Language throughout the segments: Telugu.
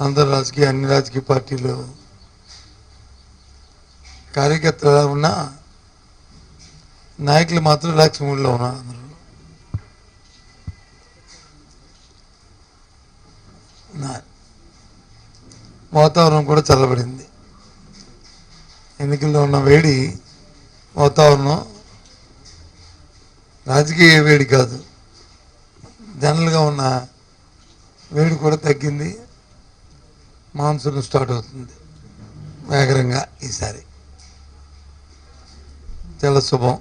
అందరు రాజకీయ అన్ని రాజకీయ పార్టీలు కార్యకర్తలు ఉన్న ఉన్నా నాయకులు మాత్రం రిలాక్స్ మూడ్లో ఉన్నారు అందరూ. నా- వాతావరణం కూడా చల్లబడింది. ఎన్నికల్లో ఉన్న వేడి వాతావరణం రాజకీయ వేడి కాదు. జనరల్గా ఉన్న వేడి కూడా తగ్గింది. మాన్సూన్ స్టార్ట్ అవుతుంది. వేగరంగా ఈసారి. చాలా శుభం.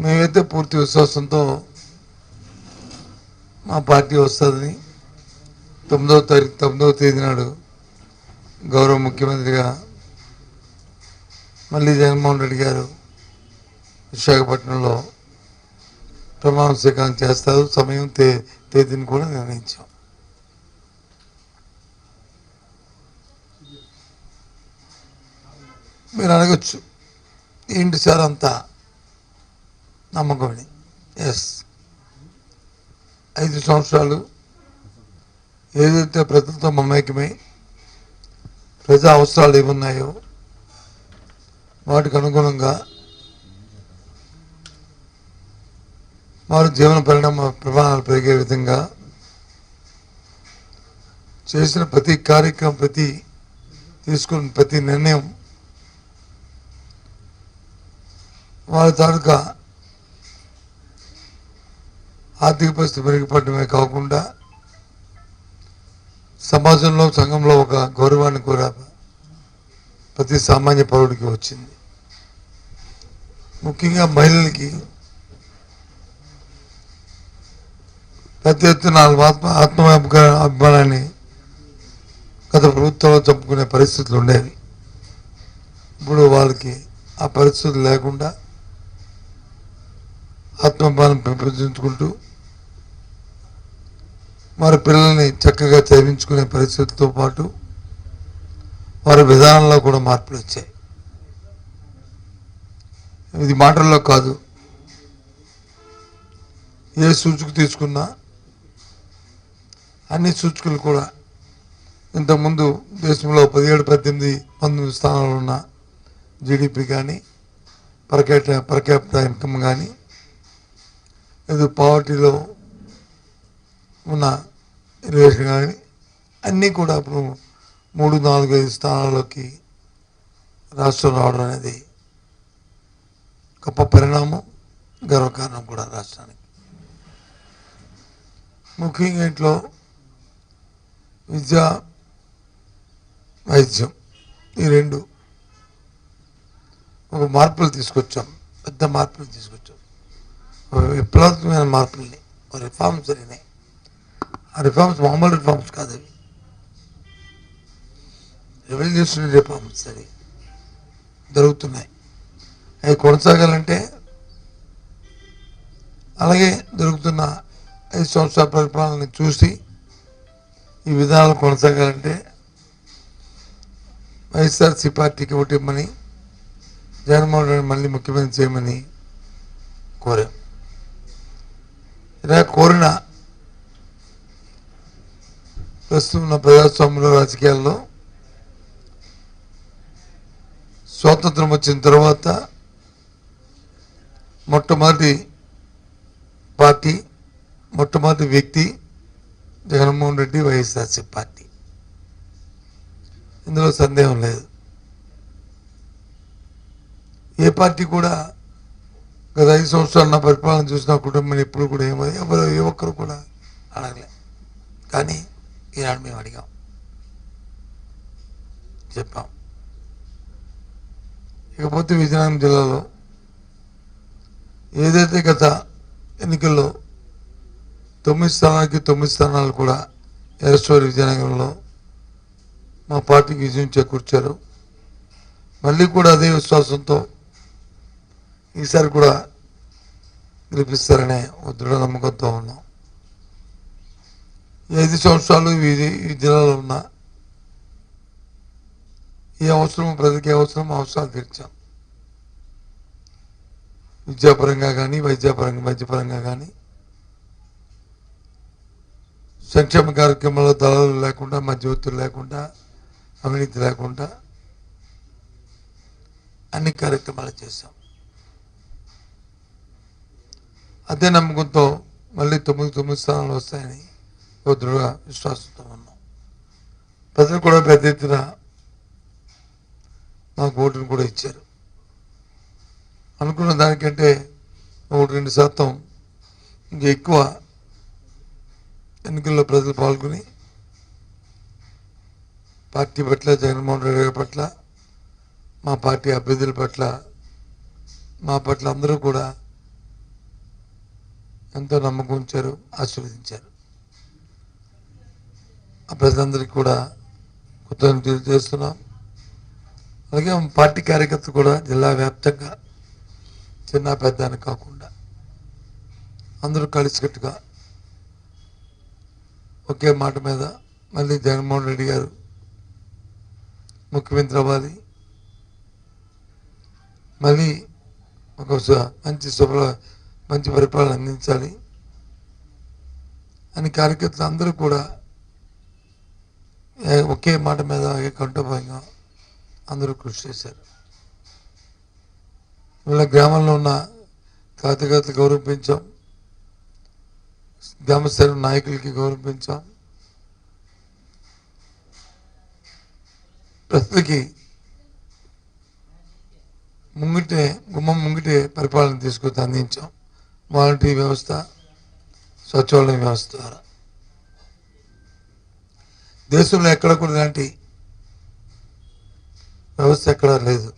మేమైతే పూర్తి విశ్వాసంతో మా పార్టీ వస్తుందని తొమ్మిదవ తారీఖు తొమ్మిదవ తేదీ నాడు గౌరవ ముఖ్యమంత్రిగా మళ్ళీ జగన్మోహన్ రెడ్డి గారు విశాఖపట్నంలో ప్రమాణస్వీకారం చేస్తారు సమయం తే తేదీని కూడా నిర్ణయించాం. మీరు అడగచ్చు. ఏంటి సార్ అంతా నమ్మకమని? ఎస్. ఐదు సంవత్సరాలు ఏదైతే ప్రజలతో మమేకమై ప్రజా అవసరాలు ఏమున్నాయో వాటికి అనుగుణంగా వారు జీవన పరిణామ ప్రమాణాలు పెరిగే విధంగా చేసిన ప్రతి కార్యక్రమం ప్రతి తీసుకున్న ప్రతి నిర్ణయం వారి తాలూకా ఆర్థిక పరిస్థితి మెరుగుపడమే కాకుండా సమాజంలో సంఘంలో ఒక గౌరవాన్ని కూడా ప్రతి సామాన్య పౌరుడికి వచ్చింది. ముఖ్యంగా మహిళలకి పెద్ద ఎత్తున ఆత్మ ఆత్మ అభిమానాన్ని గత ప్రభుత్వంలో చంపుకునే పరిస్థితులు ఉండేవి. ఇప్పుడు వాళ్ళకి ఆ పరిస్థితులు లేకుండా ఆత్మాభిమానం పెంపొందించుకుంటూ వారి పిల్లల్ని చక్కగా చదివించుకునే పరిస్థితితో పాటు వారి విధానంలో కూడా మార్పులు వచ్చాయి. ఇది మాటల్లో కాదు. ఏ సూచిక తీసుకున్నా అన్ని సూచికలు కూడా ఇంతకుముందు దేశంలో పదిహేడు పద్దెనిమిది పంతొమ్మిది స్థానాలు ఉన్న జీడిపి కానీ పర్కేట పరకేట ఇన్కమ్ కానీ ఏదో పావర్టీలో ఉన్న రిలేషన్ కానీ అన్నీ కూడా ఇప్పుడు మూడు నాలుగు ఐదు స్థానాల్లోకి రాష్ట్రం రావడం అనేది గొప్ప పరిణామం గర్వకారణం కూడా రాష్ట్రానికి. ముఖ్యంగా ఇంట్లో విద్య వైద్యం. ఈ రెండు ఒక మార్పులు తీసుకొచ్చాం. పెద్ద మార్పులు తీసుకొచ్చాం. ఒక విప్లవాత్మకమైన మార్పుల్ని ఒక రిఫార్మ్స్ జరిగినాయి. ఆ రిఫార్మ్స్ మామూలు రిఫార్మ్స్ కాదు అవి. రెవల్యూషనరీ రిఫార్మ్స్ అవి దొరుకుతున్నాయి అవి కొనసాగాలంటే అలాగే దొరుకుతున్న ఐదు సంవత్సరాల పరిపాలనని చూసి ఈ విధానాలు కొనసాగాలంటే వైఎస్ఆర్సీ పార్టీకి ఓటిమ్మని జగన్మోహన్ రెడ్డి మళ్ళీ ముఖ్యమంత్రి చేయమని కోరాం. ఇలా కోరిన ప్రస్తుతం ఉన్న ప్రజాస్వామ్యంలో రాజకీయాల్లో స్వాతంత్రం వచ్చిన తర్వాత మొట్టమొదటి పార్టీ మొట్టమొదటి వ్యక్తి జగన్మోహన్ రెడ్డి వైఎస్ఆర్సీ పార్టీ. ఇందులో సందేహం లేదు. ఏ పార్టీ కూడా గత ఐదు సంవత్సరాలు నా పరిపాలన చూసిన కుటుంబం ఎప్పుడు కూడా ఏమో ఎవరు ఏ ఒక్కరు కూడా అడగలే. కానీ ఈనాడు మేము అడిగాం. చెప్పాం. ఇకపోతే విజయనగరం జిల్లాలో ఏదైతే గత ఎన్నికల్లో తొమ్మిది స్థానాలకి తొమ్మిది స్థానాలు కూడా ఎరస్టోరి విజయనగరంలో మా పార్టీకి విజయం చేకూర్చారు. మళ్ళీ కూడా అదే విశ్వాసంతో ఈసారి కూడా గెలిపిస్తారనే ఒక దృఢ నమ్మకంతో ఉన్నాం. ఐదు సంవత్సరాలు ఈ ఈ జిల్లాలో ఉన్న ఏ అవసరం ప్రజలకు ఏ అవసరం అవసరాలు తీర్చాం. విద్యాపరంగా కానీ వైద్యపరంగా వైద్యపరంగా కానీ సంక్షేమ కార్యక్రమాల్లో దళాలు లేకుండా మధ్యవర్తులు లేకుండా అవినీతి లేకుండా అన్ని కార్యక్రమాలు చేశాం. అదే నమ్మకంతో మళ్ళీ తొమ్మిది తొమ్మిది స్థానాలు వస్తాయని ఒక దృఢ విశ్వాసంతో ఉన్నాం. ప్రజలు కూడా పెద్ద ఎత్తున మాకు ఓటును కూడా ఇచ్చారు. అనుకున్న దానికంటే ఒకటి రెండు శాతం ఇంకా ఎక్కువ ఎన్నికల్లో ప్రజలు పాల్గొని పార్టీ పట్ల జగన్మోహన్ రెడ్డి గారి పట్ల మా పార్టీ అభ్యర్థుల పట్ల మా పట్ల అందరూ కూడా ఎంతో నమ్మకం ఉంచారు ఆశీర్వదించారు. ఆ ప్రజలందరికీ కూడా కృతజ్ఞతలు తెలియజేస్తున్నాం. అలాగే పార్టీ కార్యకర్తలు కూడా జిల్లా వ్యాప్తంగా చిన్న పెద్ద అని కాకుండా అందరూ కలిసికట్టుగా ఒకే మాట మీద మళ్ళీ జగన్మోహన్ రెడ్డి గారు ముఖ్యమంత్రి అవ్వాలి. మళ్ళీ ఒక మంచి శుభ మంచి పరిపాలన అందించాలి. అని కార్యకర్తలు అందరూ కూడా ఒకే మాట మీద కంటోభయంగా అందరూ కృషి చేశారు. ఇలా గ్రామంలో ఉన్న కార్యకర్తలు గౌరవించాం. పెంచాం నాయకులకి గౌరవించాం. ప్రస్తుతకి ప్రజలకి ముంగిటే గుమ్మం ముంగిటే పరిపాలన తీసుకొచ్చి అందించాం. వాలంటరీ వ్యవస్థ సచివాలయ వ్యవస్థ ద్వారా. దేశంలో ఎక్కడ కూడా ఇలాంటి వ్యవస్థ ఎక్కడా లేదు.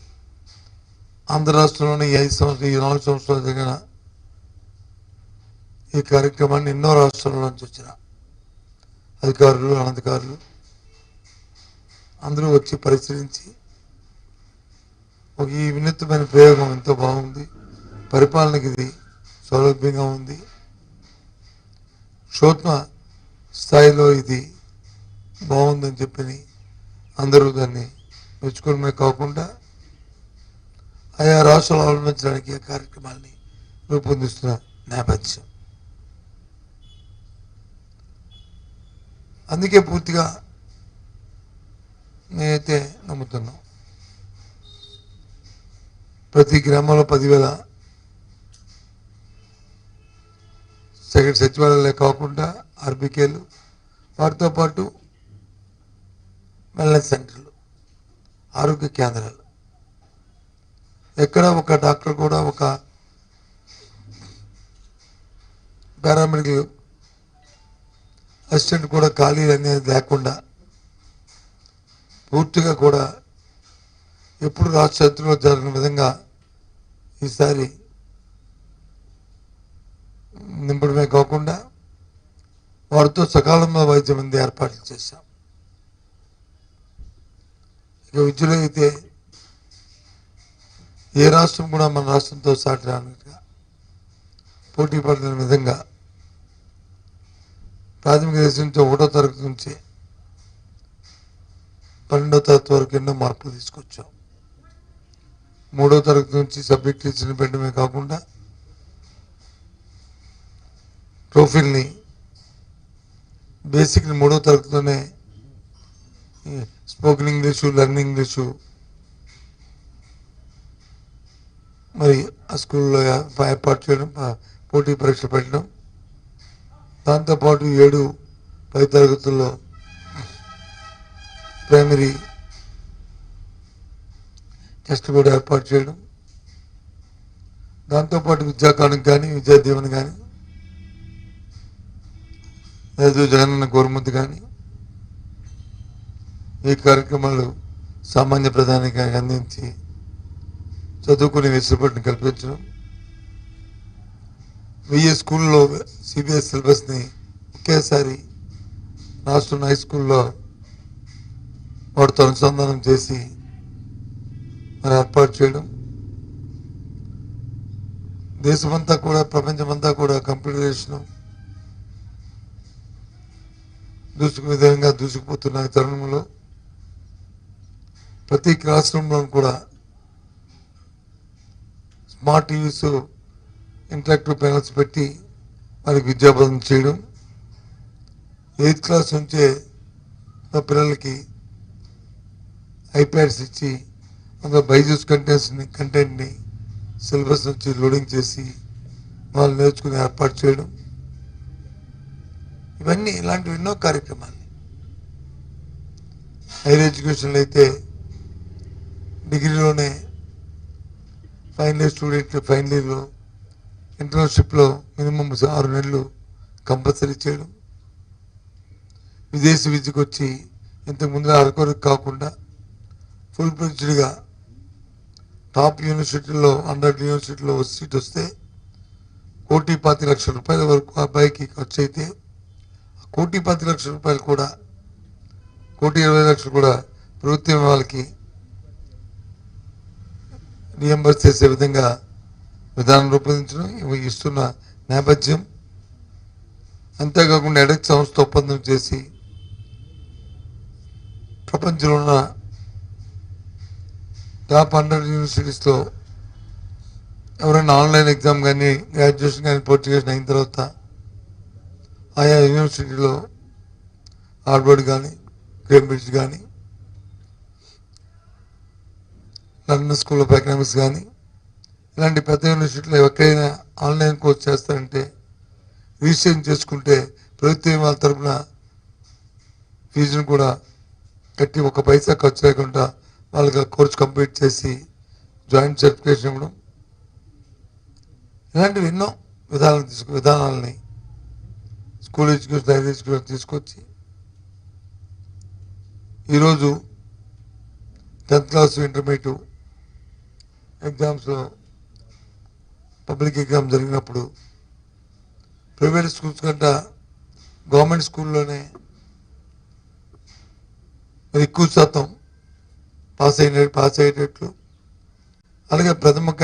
ఆంధ్ర రాష్ట్రంలోని ఐదు సంవత్సరాలు ఈ నాలుగు సంవత్సరాలు జరిగిన ఈ కార్యక్రమాన్ని ఎన్నో రాష్ట్రాల నుంచి వచ్చిన అధికారులు అనధికారులు అందరూ వచ్చి పరిశీలించి ఒక ఈ వినూత్నమైన ప్రయోగం ఎంతో బాగుంది. పరిపాలనకి ఇది సౌలభ్యంగా ఉంది. సూక్ష్మ స్థాయిలో ఇది బాగుందని చెప్పి అందరూ దాన్ని మెచ్చుకోవడమే కాకుండా ఆయా రాష్ట్రాలు అవలంబించడానికి ఆ కార్యక్రమాల్ని రూపొందిస్తున్న నేపథ్యం. అందుకే పూర్తిగా నేనైతే నమ్ముతున్నాం. ప్రతి గ్రామంలో పదివేల సెకండ్ సచివాలయాలే కాకుండా ఆర్బీకేలు వాటితో పాటు వెల్నెస్ సెంటర్లు ఆరోగ్య కేంద్రాలు. ఎక్కడ ఒక డాక్టర్ కూడా ఒక పారామెడికల్ అసిస్టెంట్ కూడా ఖాళీ అనేది లేకుండా పూర్తిగా కూడా ఎప్పుడు రాష్ట్ర చరిత్రలో జరిగిన విధంగా ఈసారి నింపడమే కాకుండా వారితో సకాలంలో వైద్యం అంది ఏర్పాట్లు చేశాం. ఇక విద్యలో అయితే ఏ రాష్ట్రం కూడా మన రాష్ట్రంతో సాటి రానట్టుగా పోటీ పడిన విధంగా ప్రాథమిక దశ నుంచి ఒకటో తరగతి నుంచి పన్నెండో తరగతి వరకు ఎన్నో మార్పులు తీసుకొచ్చాం. మూడో తరగతి నుంచి సబ్జెక్ట్ టీచర్ని పెట్టడమే కాకుండా ప్రొఫైల్ని బేసిక్ని మూడో తరగతిలోనే స్పోకెన్ ఇంగ్లీషు లర్నింగ్ ఇంగ్లీషు మరి ఆ స్కూల్లో ఏర్పాటు చేయడం పోటీ పరీక్షలు పెట్టడం దాంతోపాటు ఏడు పై తరగతుల్లో ప్రైమరీ టెస్ట్ కూడా ఏర్పాటు చేయడం దాంతోపాటు విద్యాకానికి కానీ విద్యాదీవెన కానీ లేదు జగనన్న గవర్నమెంట్ కానీ ఈ కార్యక్రమాలు సామాన్య ప్రధానికి అందించి చదువుకునే వెసులుబాటుని కల్పించడం వెయ్యి స్కూల్లో సిబిఎస్ సిలబస్ని ఒకేసారి రాష్ట్రం హై స్కూల్లో వాటితో అనుసంధానం చేసి మరి ఏర్పాటు చేయడం. దేశమంతా కూడా ప్రపంచమంతా కూడా కంప్యూటరైజేషన్ దూసుకు విధంగా దూసుకుపోతున్న తరుణంలో ప్రతి క్లాస్ రూమ్లో కూడా స్మార్ట్ టీవీస్ ఇంటరాక్టివ్ ప్యానల్స్ పెట్టి వారికి విద్యాబోధన చేయడం. ఎయిత్ క్లాస్ నుంచే మా పిల్లలకి ఐప్యాడ్స్ ఇచ్చి అందులో బైజూస్ కంటెంట్స్ని కంటెంట్ని సిలబస్ నుంచి లోడింగ్ చేసి వాళ్ళు నేర్చుకుని ఏర్పాటు చేయడం. ఇవన్నీ ఇలాంటివి ఎన్నో కార్యక్రమాలు. హైయర్ ఎడ్యుకేషన్లో అయితే డిగ్రీలోనే ఫైనల్ ఇయర్ స్టూడెంట్ ఫైనల్ ఇయర్లో ఇంటర్న్షిప్లో మినిమం ఆరు నెలలు కంపల్సరీ చేయడం. విదేశీ విద్యకు వచ్చి ఇంతకుముందు అరకొరకు కాకుండా ఫుల్ ఫ్లెడ్జ్డ్గా టాప్ యూనివర్సిటీలో అండర్ యూనివర్సిటీలో సీట్ వస్తే కోటి పాతి లక్షల రూపాయల వరకు అబ్బాయికి ఖర్చు అయితే కోటి పాతి లక్షల రూపాయలు కూడా కోటి ఇరవై లక్షలు కూడా ప్రభుత్వం వాళ్ళకి రియంబర్స్ చేసే విధంగా విధానం రూపొందించడం ఇస్తున్న నేపథ్యం. అంతేకాకుండా ఎడక్ సంస్థ ఒప్పందం చేసి ప్రపంచంలో ఉన్న టాప్ హండ్రెడ్ యూనివర్సిటీస్లో ఎవరైనా ఆన్లైన్ ఎగ్జామ్ కానీ గ్రాడ్యుయేషన్ కానీ పూర్తి చేసిన అయిన తర్వాత ఆయా యూనివర్సిటీలో హార్వర్డ్ కానీ కేంబ్రిడ్జ్ కానీ లండన్ స్కూల్ ఆఫ్ ఎకనామిక్స్ కానీ ఇలాంటి పెద్ద యూనివర్సిటీలో ఎక్కడైనా ఆన్లైన్ కోర్స్ చేస్తారంటే రిజిస్ట్రేషన్ చేసుకుంటే ప్రభుత్వం వాళ్ళ తరపున ఫీజును కూడా కట్టి ఒక పైసా ఖర్చు లేకుండా వాళ్ళకి కోర్స్ కంప్లీట్ చేసి జాయింట్ సర్టిఫికేషన్ ఇవ్వడం. ఇలాంటివి ఎన్నో విధానాలు తీసుకు విధానాలని స్కూల్ ఎడ్యుకేషన్ హైర్ ఎడ్యుకేషన్ తీసుకొచ్చి ఈరోజు టెన్త్ క్లాస్ ఇంటర్మీడియట్ ఎగ్జామ్స్లో పబ్లిక్ ఎగ్జామ్ జరిగినప్పుడు ప్రైవేట్ స్కూల్స్ కంటే గవర్నమెంట్ స్కూల్లోనే మరి ఎక్కువ శాతం పాస్ అయిన పాస్ అయ్యేటట్లు. అలాగే ప్రథమ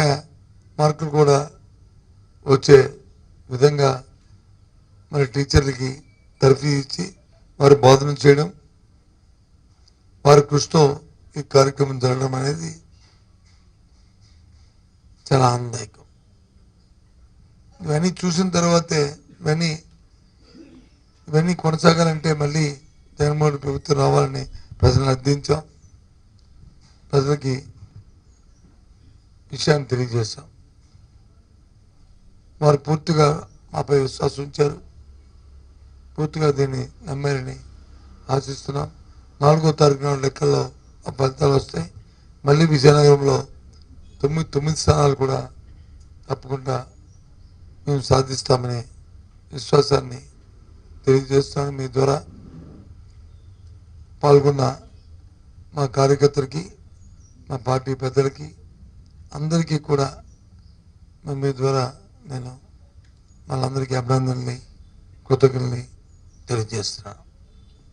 మార్కులు కూడా వచ్చే విధంగా మరి టీచర్లకి తరఫీ ఇచ్చి వారి బోధన చేయడం వారి కృషితో ఈ కార్యక్రమం జరగడం అనేది చాలా ఆనందదాయకం. ఇవన్నీ చూసిన తర్వాతే ఇవన్నీ ఇవన్నీ కొనసాగాలంటే మళ్ళీ జగన్మోహన్ ప్రభుత్వం రావాలని ప్రజలను అర్థించాం. ప్రజలకి విషయాన్ని తెలియజేశాం. వారు పూర్తిగా మాపై విశ్వాసం ఉంచారు. పూర్తిగా దీన్ని నమ్మారని ఆశిస్తున్నాం. నాలుగో తారీఖు లెక్కల్లో ఆ ఫలితాలు వస్తాయి. మళ్ళీ విజయనగరంలో తొమ్మిది తొమ్మిది స్థానాలు కూడా తప్పకుండా మేము సాధిస్తామనే విశ్వాసాన్ని తెలియజేస్తున్నాను మీ ద్వారా పాల్గొన్న మా కార్యకర్తలకి మా పార్టీ పెద్దలకి అందరికీ కూడా మీ ద్వారా నేను వాళ్ళందరికీ అభినందనల్ని కృతజ్ఞతని తెలియజేస్తున్నాను.